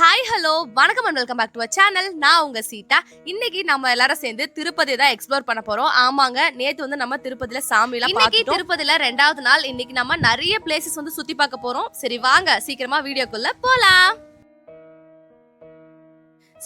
Hi hello வணக்கம் and welcome back to channel நான் உங்க சீதா. இன்னைக்கு நம்ம எல்லாரும் சேர்ந்து திருப்பதி தான் எக்ஸ்ப்ளோர் பண்ண போறோம். ஆமாங்க நேத்து வந்து நம்ம திருப்பதியில சாமி எல்லாம் இன்னைக்கு திருப்பதில ரெண்டாவது நாள். இன்னைக்கு நம்ம நிறைய பிளேசஸ் வந்து சுத்தி பார்க்க போறோம். சரி வாங்க சீக்கிரமா வீடியோக்குள்ள போலாம்.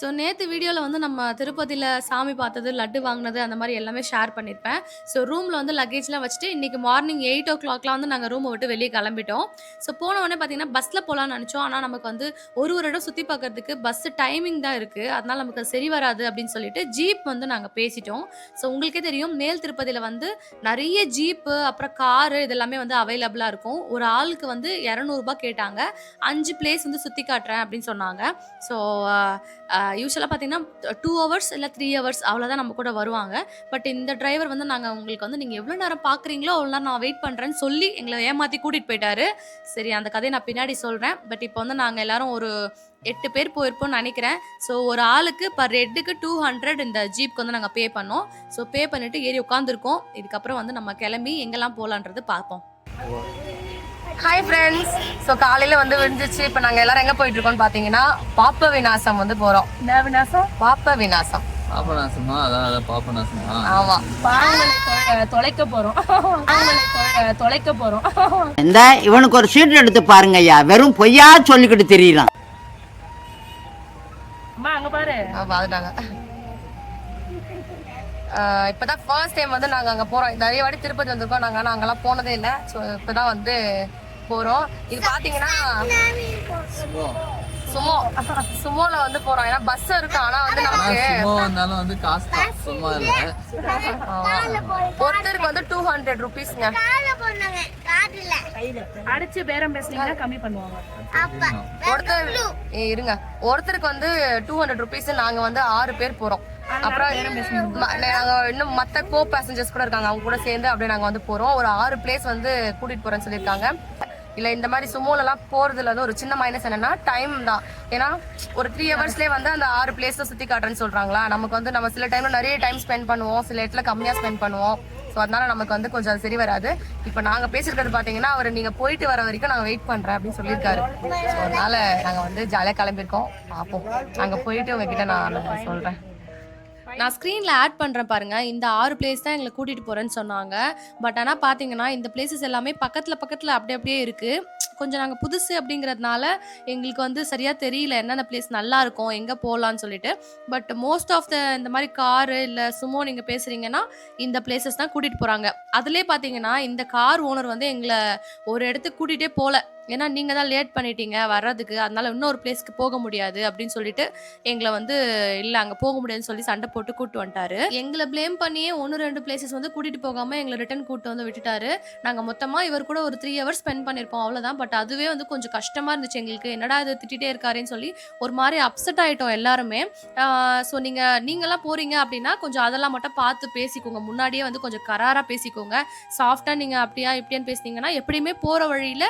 ஸோ நேற்று வீடியோவில் வந்து நம்ம திருப்பதியில் சாமி பார்த்தது லட்டு வாங்கினது அந்த மாதிரி எல்லாமே ஷேர் பண்ணியிருப்பேன் ஸோ ரூமில் வந்து லக்கேஜ்லாம் வச்சுட்டு இன்றைக்கி மார்னிங் எயிட் ஓ கிளாக்லாம் வந்து நாங்கள் ரூமை விட்டு வெளியே கிளம்பிட்டோம். ஸோ போன உடனே பார்த்தீங்கன்னா பஸ்ஸில் போகலான்னு நினச்சோம். ஆனால் நமக்கு வந்து ஒரு ஒரு இடம் சுற்றி பார்க்கறதுக்கு பஸ்ஸு டைமிங் தான் இருக்குது அதனால் நமக்கு அது சரி வராது அப்படின்னு சொல்லிட்டு ஜீப் வந்து நாங்கள் பேசிட்டோம். ஸோ உங்களுக்கே தெரியும் மேல் திருப்பதியில் வந்து நிறைய ஜீப்பு அப்புறம் காரு இதெல்லாமே வந்து அவைலபிளாக இருக்கும். ஒரு ஆளுக்கு வந்து இரநூறுபா கேட்டாங்க. அஞ்சு பிளேஸ் வந்து சுற்றி காட்டுறேன் அப்படின்னு சொன்னாங்க. ஸோ யூஸ்வலாக பார்த்தீங்கன்னா டூ ஹவர்ஸ் இல்லை த்ரீ ஹவர்ஸ் அவ்வளோதான் நம்ம கூட வருவாங்க. பட் இந்த டிரைவர் வந்து நாங்கள் உங்களுக்கு வந்து நீங்கள் எவ்வளோ நேரம் பார்க்குறீங்களோ அவ்வளோ நேரம் நான் வெயிட் பண்ணுறேன்னு சொல்லி எங்களை ஏமாற்றி கூட்டிகிட்டு போயிட்டாரு. சரி அந்த கதையை நான் பின்னாடி சொல்கிறேன் பட் இப்போ வந்து நாங்கள் எல்லாரும் ஒரு எட்டு பேர் போயிருப்போம்னு நினைக்கிறேன். ஸோ ஒரு ஆளுக்கு பர் ஹெட்டுக்கு டூ ஹண்ட்ரட் இந்த ஜீப்க்கு வந்து நாங்கள் பே பண்ணோம். ஸோ பே பண்ணிவிட்டு ஏறி உட்காந்துருக்கோம் இதுக்கப்புறம் வந்து நம்ம கிளம்பி எங்கெல்லாம் போகலான்றது பார்ப்போம். ஹாய் ஃப்ரெண்ட்ஸ் ஸோ காலையில் வந்து விழுந்துச்சு இப்போ நாங்கள் எல்லாரும் எங்கே போயிட்டு இருக்கோம்னு பார்த்தீங்கன்னா பாப்ப விநாசம் வந்து போகிறோம் என்ன விநாசம்? பாப்ப விநாசம். பாபநாசமா அதான் பாபநாசமா ஆமாம் பாவங்களை தொலை- தொலைக்க போறோம். பாவங்களை தொலை- தொலைக்க போறோம். இந்த இவனுக்கு ஒரு சீட் எடுத்து பாருங்க ஐயா. வெறும் பொய்யா சொல்லிக்கிட்டு தெரியலாம் அம்மா அங்க பாரு. பார்த்துட்டாங்க இப்போதான் ஃபர்ஸ்ட் டைம் வந்து நாங்கள் அங்கே போகிறோம் நிறைய வாட்டி திருப்பதி வந்திருக்கோம். நாங்கள் ஆனால் அங்கெல்லாம் போனதே இல்லை. ஸோ இப்போ தான் வந்து போகிறோம் இது பார்த்தீங்கன்னா சுமோ. சுமோல வந்து போகிறோம் ஏன்னா பஸ் இருக்கு. ஆனால் வந்து ஆனா நமக்கு சும்மா வந்தாலும் வந்து காசு தான். சும்மா இல்ல. ஒருத்தருக்கு வந்து டூ ஹண்ட்ரட் ருபீஸ்ங்க அடிச்சு பேரம் பேசுனீங்கன்னா கம்மி பண்ணுவாங்க. ஒருத்தர் இருங்க. ஒருத்தருக்கு வந்து டூ ஹண்ட்ரட் ருபீஸ் நாங்க வந்து ஆறு பேர் போறோம். அப்புறம் நாங்க இன்னும் மத்த கோ பேசஞ்சர்ஸ் கூட இருக்காங்க. அவங்க கூட சேர்ந்து அப்படியே நாங்க வந்து போறோம். ஒரு ஆறு பிளேஸ் வந்து கூட்டிட்டு போறேன்னு சொல்லியிருக்காங்க. இல்லை இந்த மாதிரி சுமோல போகிறதுல வந்து ஒரு சின்ன மைனஸ் என்னன்னா டைம் தான். ஏன்னா ஒரு த்ரீ ஹவர்ஸ்லேயே வந்து அந்த ஆறு பிளேஸை சுற்றி காட்டுறேன்னு சொல்கிறாங்களா நமக்கு வந்து நம்ம சில டைமில் நிறைய டைம் ஸ்பெண்ட் பண்ணுவோம். சில இடத்துல கம்மியாக ஸ்பெண்ட் பண்ணுவோம். ஸோ அதனால நமக்கு வந்து கொஞ்சம் அது சரி வராது. இப்போ நாங்கள் பேசியிருக்கிறது பார்த்தீங்கன்னா அவர் நீங்கள் போயிட்டு வர வரைக்கும் நாங்கள் வெயிட் பண்ணுறேன் அப்படின்னு சொல்லியிருக்காரு. ஸோ அதனால நாங்கள் வந்து ஜாலியாக கிளம்பியிருக்கோம். பார்ப்போம் அங்கே போயிட்டு உங்ககிட்ட நான் சொல்கிறேன் நான் ஸ்க்ரீனில் ஆட் பண்ணுறேன் பாருங்கள் இந்த ஆறு பிளேஸ் தான் எங்களை கூட்டிகிட்டு போகிறேன்னு சொன்னாங்க. பட் ஆனால் பார்த்தீங்கன்னா இந்த பிளேசஸ் எல்லாமே பக்கத்தில் பக்கத்தில் அப்படி அப்படியே இருக்குது கொஞ்சம் நாங்கள் புதுசு அப்படிங்கிறதுனால எங்களுக்கு வந்து சரியாக தெரியல என்னென்ன பிளேஸ் நல்லா இருக்கும் எங்கே போகலான்னு சொல்லிட்டு. பட் மோஸ்ட் ஆஃப் த இந்த மாதிரி காரு இல்லை சுமோ நீங்கள் பேசுகிறீங்கன்னா இந்த பிளேசஸ் தான் கூட்டிகிட்டு போகிறாங்க அதுலேயே பார்த்தீங்கன்னா இந்த கார் ஓனர் வந்து எங்களை ஒரு இடத்துக்கு கூட்டிகிட்டே போகல ஏன்னா நீங்கள் தான் லேட் பண்ணிட்டீங்க வர்றதுக்கு. அதனால இன்னொரு பிளேஸ்க்கு போக முடியாது அப்படின்னு சொல்லிட்டு எங்களை வந்து இல்லை அங்கே போக முடியாதுன்னு சொல்லி சண்டை போட்டு கூட்டு வந்துட்டாரு. எங்களை ப்ளேம் பண்ணியே ஒன்று ரெண்டு பிளேசஸ் வந்து கூட்டிகிட்டு போகாமல் எங்களை ரிட்டர்ன் கூட்டு வந்து விட்டுட்டாரு. நாங்கள் மொத்தமாக இவர் கூட ஒரு த்ரீ ஹவர்ஸ் ஸ்பெண்ட் பண்ணியிருப்போம் அவ்வளோதான் பட் அதுவே வந்து கொஞ்சம் கஷ்டமாக இருந்துச்சு எங்களுக்கு. என்னடா இது திட்டிகிட்டே இருக்காருன்னு சொல்லி ஒரு மாதிரி அப்செட் ஆகிட்டோம் எல்லாருமே. ஸோ நீங்கள் நீங்களாம் போகிறீங்க அப்படின்னா கொஞ்சம் அதெல்லாம் மட்டும் பார்த்து பேசிக்கோங்க. முன்னாடியே வந்து கொஞ்சம் கராராக பேசிக்கோங்க. சாஃப்டாக நீங்கள் அப்படியா இப்படியான்னு பேசுனீங்கன்னா எப்படியுமே போகிற வழியில்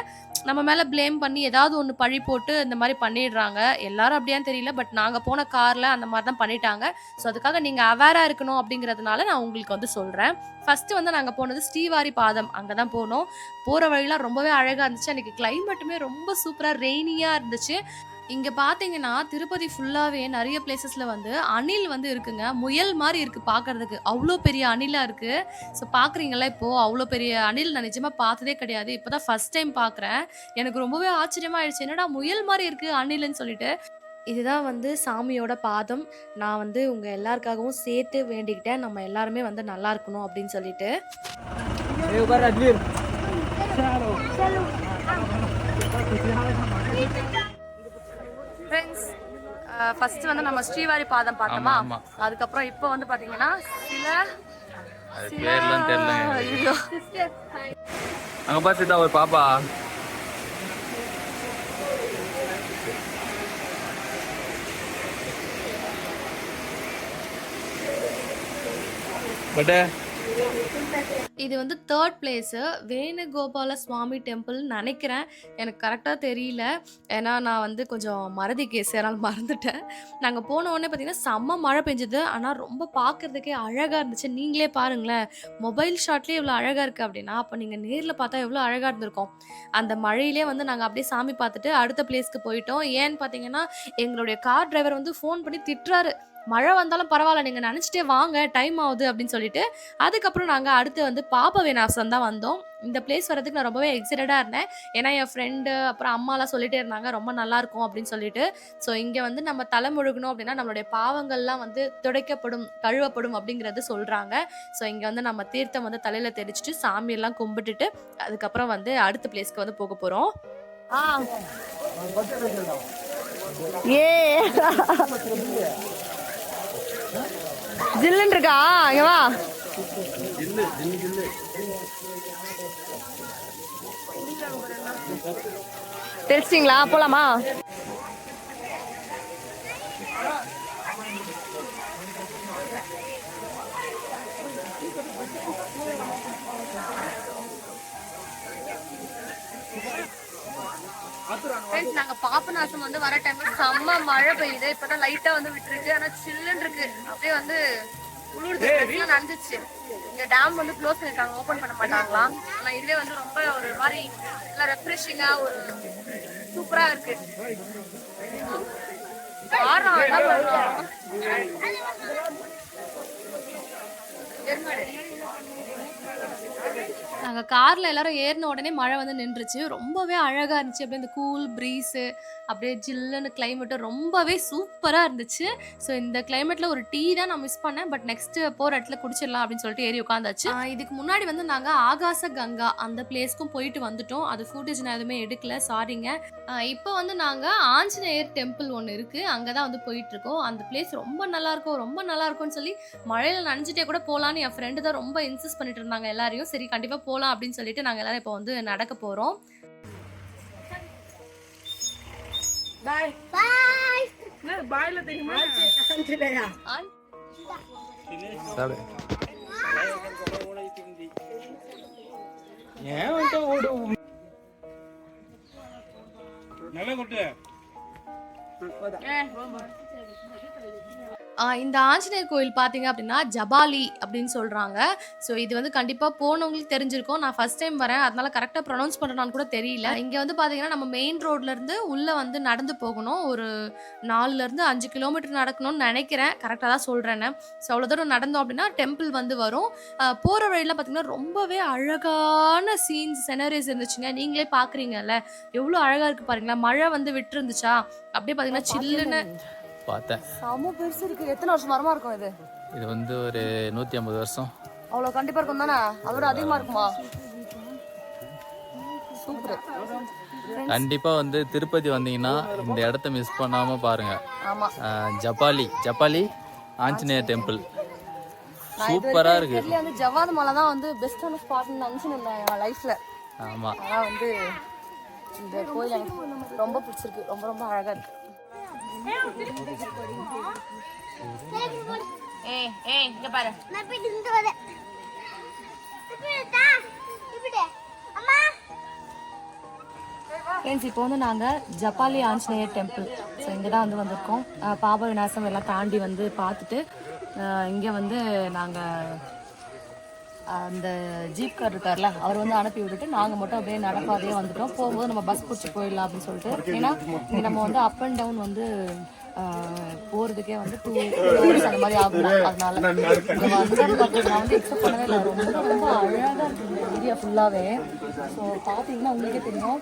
நம்ம மேலே ப்ளேம் பண்ணி ஏதாவது ஒன்று பழி போட்டு இந்த மாதிரி பண்ணிடுறாங்க. எல்லாரும் அப்படியான்னு தெரியல பட் நாங்கள் போன காரில் அந்த மாதிரி தான் பண்ணிட்டாங்க. ஸோ அதுக்காக நீங்கள் அவேராக இருக்கணும் அப்படிங்கிறதுனால நான் உங்களுக்கு வந்து சொல்கிறேன் ஃபஸ்ட்டு வந்து நாங்கள் போனது ஸ்ரீவாரி பாதம். அங்கே தான் போனோம். போகிற வழியெலாம் ரொம்பவே அழகாக இருந்துச்சு. அன்றைக்கி கிளைமேட்டுமே ரொம்ப சூப்பராக ரெய்னியாக இருந்துச்சு. இங்கே பாத்தீங்கன்னா திருப்பதி ஃபுல்லாகவே நிறைய பிளேசஸ்ல வந்து அணில் வந்து இருக்குங்க. முயல் மாதிரி இருக்குது பார்க்கறதுக்கு அவ்வளோ பெரிய அணிலாக இருக்குது ஸோ பாக்குறீங்களா இப்போது அவ்வளோ பெரிய அணில் நான் நிஜமாக பார்த்ததே கிடையாது. இப்போ தான் டைம் பார்க்குறேன் எனக்கு ரொம்பவே ஆச்சரியமா ஆயிடுச்சு என்னடா முயல் மாதிரி இருக்குது அணில்னு சொல்லிட்டு. இதுதான் வந்து சாமியோட பாதம். நான் வந்து உங்கள் எல்லாருக்காகவும் சேர்த்து வேண்டிக்கிட்டேன். நம்ம எல்லாருமே வந்து நல்லா இருக்கணும் அப்படின்னு சொல்லிட்டு. ஃபர்ஸ்ட் வந்து நம்ம ஸ்ரீவாரி பாதம் பார்த்தோமா? அதுக்கப்புறம் இப்போ வந்து பார்த்தீங்கன்னா சில பேர்லாம் தெரியல அங்க பாரு சீதா ஒரு பாப்பா. பட்டு. இது வந்து தேர்ட் பிளேஸு வேணுகோபால சுவாமி டெம்பிள்னு நினைக்கிறேன். எனக்கு கரெக்டாக தெரியல. ஏன்னா நான் வந்து கொஞ்சம் மறதி கேஸ் அதனால் மறந்துட்டேன். நாங்கள் போன உடனே பார்த்தீங்கன்னா செம்ம மழை பெஞ்சுது. ஆனால் ரொம்ப பார்க்குறதுக்கே அழகாக இருந்துச்சு. நீங்களே பாருங்களேன். மொபைல் ஷாட்லேயே இவ்வளோ அழகாக இருக்குது அப்படின்னா அப்போ நீங்கள் நேரில் பார்த்தா எவ்வளோ அழகாக இருந்திருக்கும். அந்த மழையிலே வந்து நாங்கள் அப்படியே சாமி பார்த்துட்டு அடுத்த பிளேஸ்க்கு போயிட்டோம். ஏன்னு பார்த்தீங்கன்னா எங்களுடைய கார் டிரைவர் வந்து ஃபோன் பண்ணி திட்டுறாரு. மழை வந்தாலும் பரவாயில்ல நீங்கள் நினச்சிட்டே வாங்க டைம் ஆகுது அப்படின்னு சொல்லிட்டு அதுக்கப்புறம் நாங்கள் அடுத்து வந்து பாப விநாசம் தான் வந்தோம். இந்த பிளேஸ் வரதுக்கு நான் ரொம்பவே எக்ஸைட்டடாக இருந்தேன். ஏன்னா என் ஃப்ரெண்டு அப்புறம் அம்மாலாம் சொல்லிட்டே இருந்தாங்க ரொம்ப நல்லாயிருக்கும் அப்படின்னு சொல்லிட்டு. ஸோ இங்கே வந்து நம்ம தலை முழுகணும் அப்படின்னா நம்மளுடைய பாவங்கள்லாம் வந்து துடைக்கப்படும் கழுவப்படும் அப்படிங்கிறது சொல்கிறாங்க ஸோ இங்கே வந்து நம்ம தீர்த்தம் வந்து தலையில் தெரிச்சிட்டு சாமியெல்லாம் கும்பிட்டுட்டு அதுக்கப்புறம் வந்து அடுத்த பிளேஸ்க்கு வந்து போக போகிறோம் ஆ. ஏ. ஜில்லுன்னு இருக்கா இங்க வா. தெரிச்சிங்களா? போலாமா? ஃப்ரெண்ட்ஸ் நாங்க பாபநாசம் வந்து வர டைம்ல செம்ம மழை பெய்யுது. இப்பதான் லைட்டா வந்து விட்டுருக்கு. ஆனா சில்லுன்னு இருக்கு. அப்படியே வந்து குளிர்ந்து நனைஞ்சிச்சு. இங்க டேம் வந்து க்ளோஸ் பண்ணிருக்காங்க ஓபன் பண்ண மாட்டாங்களாம் ஆனா இதுவே வந்து ரொம்ப ஒரு மாதிரி நல்லா ரெஃப்ரெஷிங்கா ஒரு சூப்பரா இருக்கு. பண்ணுறோம் நாங்கள் காரில் எல்லாரும் ஏறின உடனே மழை வந்து நின்றுச்சு. ரொம்பவே அழகாக இருந்துச்சு. அப்படியே இந்த கூல் ப்ரீஸு அப்படியே ஜில்லுன்னு கிளைமேட்டு ரொம்பவே சூப்பராக இருந்துச்சு. ஸோ இந்த கிளைமேட்டில் ஒரு டீ தான் நான் மிஸ் பண்ணேன். பட் நெக்ஸ்ட்டு போகிற இடத்துல குடிச்சிடலாம் அப்படின்னு சொல்லிட்டு ஏறி உட்காந்தாச்சு. இதுக்கு முன்னாடி வந்து நாங்கள் ஆகாச கங்கா அந்த பிளேஸ்க்கும் போயிட்டு வந்துட்டோம். அது ஃபுட்டேஜ் நான் எதுவுமே எடுக்கல. சாரிங்க இப்போ வந்து நாங்கள் ஆஞ்சநேயர் டெம்பிள் ஒன்று இருக்குது அங்கே தான் வந்து போயிட்டுருக்கோம். அந்த பிளேஸ் ரொம்ப நல்லாயிருக்கும் ரொம்ப நல்லாயிருக்கும்னு சொல்லி மழையில் நனைஞ்சிட்டே கூட போகலான்னு என் ஃப்ரெண்டு தான் ரொம்ப இன்சிஸ்ட் பண்ணிட்டு இருந்தாங்க எல்லாரையும். சரி கண்டிப்பாக போகலாம் அப்படின்னு சொல்லிட்டு நாங்கள் எல்லாரும் இப்போ வந்து நடக்க போகிறோம் சாப்பிடு ஆஹ் இந்த ஆஞ்சநேயர் கோயில் பார்த்தீங்க அப்படின்னா ஜபாலி அப்படின்னு சொல்கிறாங்க ஸோ இது வந்து கண்டிப்பாக போனவங்களுக்கு தெரிஞ்சிருக்கும். நான் ஃபர்ஸ்ட் டைம் வரேன். அதனால கரெக்டாக ப்ரொனவுன்ஸ் பண்ணுறான்னு கூட தெரியல. இங்கே வந்து பார்த்தீங்கன்னா நம்ம மெயின் ரோட்லேருந்து உள்ளே வந்து நடந்து போகணும். ஒரு நாலுலேருந்து அஞ்சு கிலோமீட்டர் நடக்கணும்னு நினைக்கிறேன். கரெக்டாக தான் சொல்கிறேன்னு ஸோ அவ்வளோ தூரம் நடந்தோம் அப்படின்னா டெம்பிள் வந்து வரும். போகிற வழியில் பார்த்தீங்கன்னா ரொம்பவே அழகான சீன்ஸ் செனரிஸ் இருந்துச்சுங்க. நீங்களே பார்க்குறீங்கல்ல எவ்வளோ அழகாக இருக்குது பாருங்களேன். மழை வந்து விட்டுருந்துச்சா? அப்படியே பார்த்தீங்கன்னா சில்லுன்னு பார்த்தேன். செம்ம பெருசு இருக்கு. எத்தனை வருஷம் மரமா இருக்கும் இது? இது வந்து ஒரு நூற்றி ஐம்பது வருஷம். அவ்வளவு கண்டிப்பா இருக்கும் தானே? அதோட அதிகமா இருக்குமா? சூப்பர். கண்டிப்பாக வந்து திருப்பதி வந்தீங்கன்னா இந்த இடத்த மிஸ் பண்ணாமல் பாருங்க. ஆமா. ஆஹ் ஜப்பாலி. ஜப்பாலி ஆஞ்சநேயர் டெம்பிள் சூப்பராக இருக்கு. வந்து ஜவாத் மலை தான் வந்து பெஸ்டான ஸ்பாட்னு நினச்சின்னு இருந்தேன் என் லைஃப்ல ஆமாம் ஆனா வந்து இந்த கோயில் எனக்கு ரொம்ப பிடிச்சிருக்கு. ரொம்ப ரொம்ப அழகா இருக்கு. ஏய் ஏய் இங்க பாரு. ஃப்ரெண்ட்ஸ் இப்போ வந்து நாங்கள் ஜப்பாலி ஆஞ்சநேயர் டெம்பிள் ஸோ இங்கே தான் வந்து வந்திருக்கோம். பாப விநாசம் எல்லாம் தாண்டி வந்து பார்த்துட்டு இங்கே வந்து நாங்கள் அந்த ஜீப் கார் இருக்கார்ல அவர் வந்து அனுப்பி விட்டுட்டு நாங்கள் மட்டும் அப்படியே நடப்பாதையே வந்துட்டோம். போகும்போது நம்ம பஸ் பிடிச்சி போயிடலாம் அப்படின்னு சொல்லிட்டு. ஏன்னா நம்ம வந்து அப் அண்ட் டவுன் வந்து போகிறதுக்கே போறதுக்கே வந்து டூ ஹவர்ஸ் அந்த மாதிரி ஆகும் அதனால வந்து எக்ஸப்ட் பண்ணவே இல்லை. ரொம்ப ரொம்ப அழகாக இருக்கு இந்த ஏரியா ஃபுல்லாகவே ஸோ பார்த்தீங்கன்னா உங்களுக்கே தெரியும்.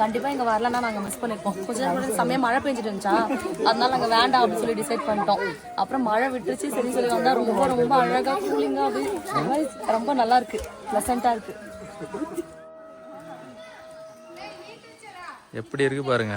கண்டிப்பாக இங்கே வரலன்னா நாங்கள் மிஸ் பண்ணிருப்போம். கொஞ்ச நேரம் முன்னாடி செம்மையாக மழை பெஞ்சிட்டு இருந்துச்சா? அதனால நாங்கள் வேண்டாம் அப்படின்னு சொல்லி டிசைட் பண்ணிட்டோம். அப்புறம் மழை விட்டுருச்சு. சரி சொல்லி வந்தால் ரொம்ப ரொம்ப அழகாக கூலிங்காக அப்படி மாதிரி ரொம்ப நல்லா இருக்கு. ப்ளசண்ட்டாக இருக்கு. எப்படி இருக்கு பாருங்க.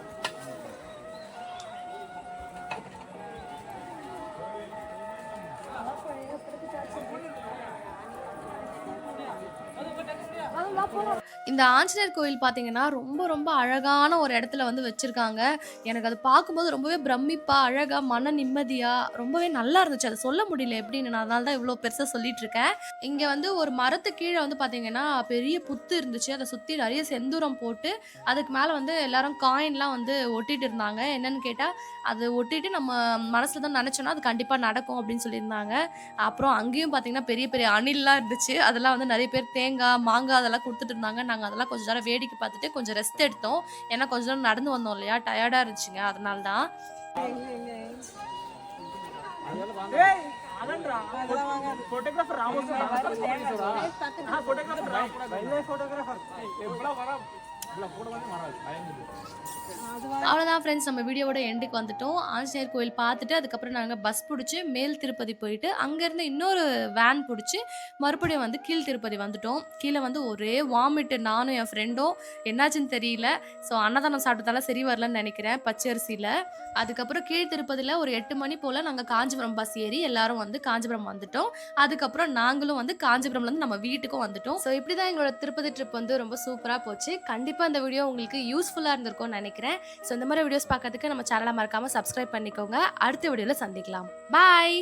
இந்த ஆஞ்சநேயர் கோயில் பார்த்தீங்கன்னா ரொம்ப ரொம்ப அழகான ஒரு இடத்துல வந்து வச்சுருக்காங்க. எனக்கு அது பார்க்கும்போது ரொம்பவே பிரமிப்பாக அழகாக மன நிம்மதியாக ரொம்பவே நல்லா இருந்துச்சு. அதை சொல்ல முடியல எப்படின்னு நான் அதனால தான் இவ்வளோ பெருசாக சொல்லிட்டு இருக்கேன். இங்கே வந்து ஒரு மரத்து கீழே வந்து பார்த்தீங்கன்னா பெரிய புத்து இருந்துச்சு. அதை சுற்றி நிறைய செந்தூரம் போட்டு அதுக்கு மேலே வந்து எல்லாரும் காயின்லாம் வந்து ஒட்டிட்டு இருந்தாங்க. என்னன்னு கேட்டால் அது ஒட்டிட்டு நம்ம மனசில் தான் நினச்சோன்னா அது கண்டிப்பாக நடக்கும் அப்படின்னு சொல்லியிருந்தாங்க. அப்புறம் அங்கேயும் பார்த்தீங்கன்னா பெரிய பெரிய அணில்லாம் இருந்துச்சு. அதெல்லாம் வந்து நிறைய பேர் தேங்காய் மாங்காய் அதெல்லாம் கொடுத்துட்டு இருந்தாங்க நாங்கள் அதெல்லாம் கொஞ்ச நேரம் வேடிக்கை பார்த்துட்டு கொஞ்சம் ரெஸ்ட் எடுத்தோம். ஏன்னா கொஞ்ச நேரம் நடந்து வந்தோம் இல்லையா? டயர்டாக இருந்துச்சுங்க. அதனால தான் அவ்வளோதான் ஃப்ரெண்ட்ஸ் நம்ம வீடியோவோட எண்டுக்கு வந்துட்டோம். ஆஞ்சநேயர் கோயில் பார்த்துட்டு அதுக்கப்புறம் நாங்கள் பஸ் பிடிச்சி மேல் திருப்பதி போயிட்டு அங்கேருந்து இன்னொரு வேன் பிடிச்சி மறுபடியும் வந்து கீழ் திருப்பதி வந்துட்டோம். கீழே வந்து ஒரே வாமிட்டு நானும் என் ஃப்ரெண்டும் என்னாச்சுன்னு தெரியல. ஸோ அன்னதானம் சாப்பிட்டதால சரி வரலன்னு நினைக்கிறேன் பச்சரிசியில். அதுக்கப்புறம் கீழ் திருப்பதியில் ஒரு எட்டு மணி போல் நாங்கள் காஞ்சிபுரம் பஸ் ஏறி எல்லாரும் வந்து காஞ்சிபுரம் வந்துட்டோம். அதுக்கப்புறம் நாங்களும் வந்து காஞ்சிபுரம்லேருந்து நம்ம வீட்டுக்கும் வந்துட்டோம். ஸோ இப்படி தான் எங்களோட திருப்பதி ட்ரிப் வந்து ரொம்ப சூப்பராக போச்சு. கண்டிப்பாக கண்டிப்பாக இந்த வீடியோ உங்களுக்கு யூஸ்ஃபுல்லாக இருந்திருக்கும்னு நினைக்கிறேன். ஸோ இந்த மாதிரி வீடியோஸ் பார்க்கறதுக்கு நம்ம சேனலை மறக்காமல் சப்ஸ்கிரைப் பண்ணிக்கோங்க. அடுத்த வீடியோவில் சந்திக்கலாம். பாய்